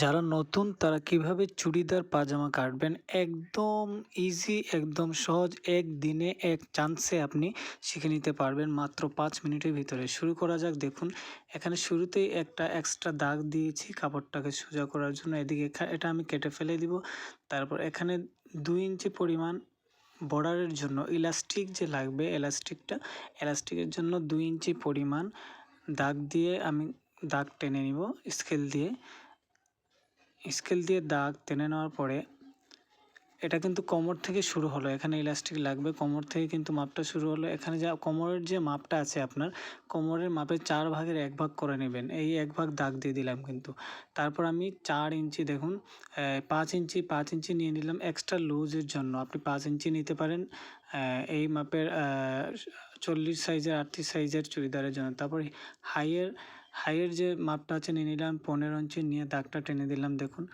যারা নতুন, তারা কীভাবে চুড়িদার পাজামা কাটবেন? একদম ইজি একদম সহজ এক দিনে এক চান্সে আপনি শিখে নিতে পারবেন মাত্র পাঁচ মিনিটের ভিতরে। শুরু করা যাক, দেখুন। এখানে শুরুতেই একটা এক্সট্রা দাগ দিয়েছি কাপড়টাকে সোজা করার জন্য। এদিকে এটা আমি কেটে ফেলে দিব। তারপর এখানে দুই ইঞ্চি পরিমাণ বর্ডারের জন্য ইলাস্টিক যে লাগবে এলাস্টিকটা এলাস্টিকের জন্য দুই ইঞ্চি পরিমাণ দাগ দিয়ে আমি দাগ টেনে নিব স্কেল দিয়ে। স্কেল দিয়ে দাগ টেনে নেওয়ার পরে এটা কিন্তু কোমর থেকে শুরু হলো, এখানে ইলাস্টিক লাগবে। কোমর থেকে কিন্তু মাপটা শুরু হলো, এখানে যা কোমরের যে মাপটা আছে আপনার, কোমরের মাপের চার ভাগের এক ভাগ করে নেবেন। এই এক ভাগ দাগ দিয়ে দিলাম কিন্তু। তারপর আমি চার ইঞ্চি দেখুন পাঁচ ইঞ্চি পাঁচ ইঞ্চি নিয়ে নিলাম এক্সট্রা লুজের জন্য। আপনি পাঁচ ইঞ্চি নিতে পারেন এই মাপের চল্লিশ সাইজের আটত্রিশ সাইজের চুড়িদারের জন্য। তারপর হাইয়ের হাইয়ের যে মাপটা আছে, নিয়ে নিলাম, পনেরো ইঞ্চি নিয়ে দাগটা টেনে দিলাম, দেখুন।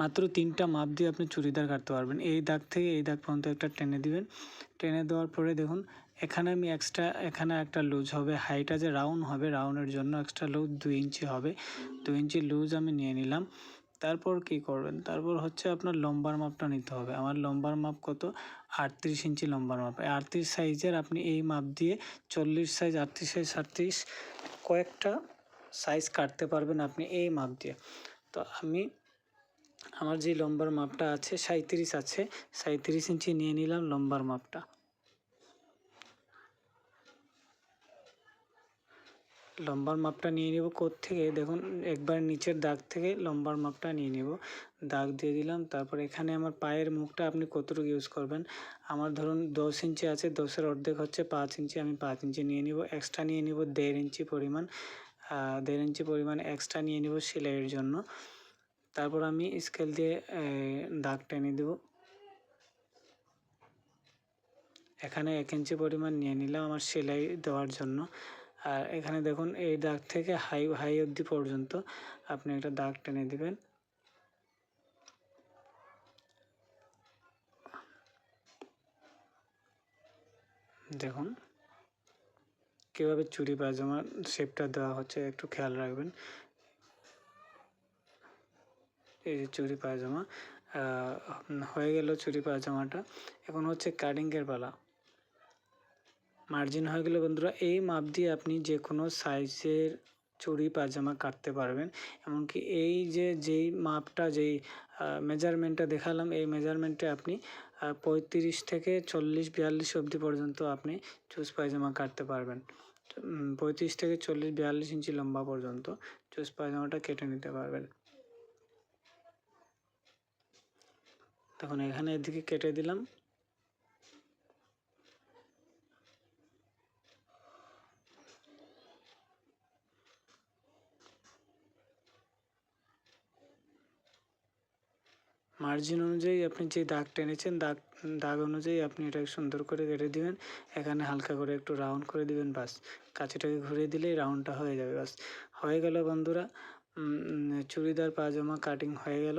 মাত্র তিনটা মাপ দিয়ে আপনি চুড়িদার কাটতে পারবেন। এই দাগ থেকে এই দাগ পর্যন্ত একটা টেনে দিবেন। টেনে দেওয়ার পরে দেখুন, এখানে আমি এক্সট্রা এখানে একটা লুজ হবে। হাইটা যে রাউন্ড হবে। রাউন্ডের জন্য এক্সট্রা লুজ দুই ইঞ্চি হবে। দুই ইঞ্চি লুজ আমি নিয়ে নিলাম। তারপর কি করবেন? তারপর হচ্ছে আপনার লম্বার মাপটা নিতে হবে। আমার লম্বার মাপ কত? আটত্রিশ ইঞ্চি লম্বার মাপ। আটত্রিশ সাইজের আপনি এই মাপ দিয়ে চল্লিশ সাইজ, আটত্রিশ সাইজ, সাতত্রিশ কয়েকটা সাইজ কাটতে পারবেন আপনি এই মাপ দিয়ে। তো আমি আমার যে লম্বার মাপটা আছে সাঁত্রিশ আছে সাঁত্রিশ ইঞ্চি নিয়ে নিলাম লম্বার মাপটা। লম্বার মাপটা নিয়ে নিব থেকে দেখুন, একবার নিচের দাগ থেকে লম্বার মাপটা নিয়ে নিব। দাগ দিয়ে দিলাম, তারপর এখানে আমার পায়ের মুখটা আপনি কতটুকু ইউজ করবেন? আমার ধরুন দশ ইঞ্চি আছে, দশের অর্ধেক হচ্ছে পাঁচ ইঞ্চি, আমি পাঁচ ইঞ্চি নিয়ে নিব। এক্সট্রা নিয়ে নিব দেড় ইঞ্চি পরিমাণ দেড় ইঞ্চি পরিমাণ এক্সট্রা নিয়ে নিব সেলাইয়ের জন্য। তারপর আমি স্কেল দিয়ে দাগ টেনে দেব। এখানে এক ইঞ্চি পরিমাণ নিয়ে নিলাম আমার সেলাই দেওয়ার জন্য। আর এখানে দেখুন, এই দাগ থেকে হাই হাই অবধি পর্যন্ত আপনি একটা দাগ টেনে দিবেন। দেখুন, কীভাবে চুড়ি পায়জামার শেপটা দেওয়া হচ্ছে একটু খেয়াল রাখবেন। এই যে চুরি পায়জামা হয়ে গেল চুরি পায়জামাটা এখন হচ্ছে কাটিংয়ের পালা। মার্জিন হয়ে গেলে বন্ধুরা, এই মাপ দিয়ে আপনি যে কোনো সাইজের চুড়ি, পায়জামা কাটতে পারবেন। এমনকি এই যে, যেই মাপটা, যেই মেজারমেন্টটা দেখালাম, এই মেজারমেন্টে আপনি পঁয়ত্রিশ থেকে চল্লিশ, বিয়াল্লিশ অবধি পর্যন্ত আপনি চুজ পায়জামা কাটতে পারবেন। পঁয়ত্রিশ থেকে চল্লিশ, বিয়াল্লিশ ইঞ্চি লম্বা পর্যন্ত চুজ পায়জামাটা কেটে নিতে পারবেন। তখন এখানে এদিকে কেটে দিলাম। মার্জিন অনুযায়ী আপনি যে দাগ টেনেছেন, দাগ দাগ অনুযায়ী আপনি এটাকে সুন্দর করে কেটে দিবেন। এখানে হালকা করে একটু রাউন্ড করে দিবেন বাস কাছেটাকে ঘুরিয়ে দিলেই রাউন্ডটা হয়ে যাবে বাস হয়ে গেল বন্ধুরা চুড়িদার, পাজামা কাটিং হয়ে গেল।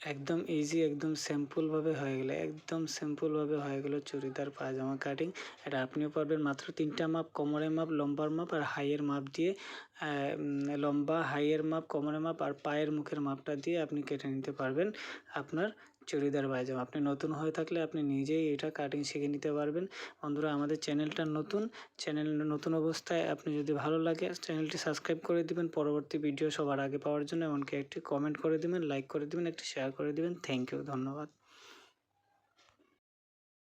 একদম ইজি একদম সিম্পলভাবে হয়ে গেলে, একদম সিম্পলভাবে হয়ে গেলো চুড়িদার, পায়জামা কাটিং এটা আপনিও পারবেন মাত্র তিনটা মাপ কোমরের মাপ, লম্বার মাপ আর হাইয়ের মাপ দিয়ে লম্বা, হাইয়ের মাপ কোমরের মাপ আর পায়ের মুখের মাপটা দিয়ে আপনি কেটে নিতে পারবেন। আপনার চুড়িদার পায়জাম আপনি নতুন হয়ে থাকলে আপনি নিজেই এটা কাটিং শিখে নিতে পারবেন। বন্ধুরা, আমাদের চ্যানেলটা নতুন। চ্যানেল নতুন অবস্থায় আপনি যদি ভালো লাগে, চ্যানেলটি সাবস্ক্রাইব করে দিবেন। পরবর্তী ভিডিও সবার আগে পাওয়ার জন্য এমনকি একটি কমেন্ট করে দিবেন লাইক করে দিবেন, একটি শেয়ার করে দিবেন। থ্যাংক ইউ ধন্যবাদ।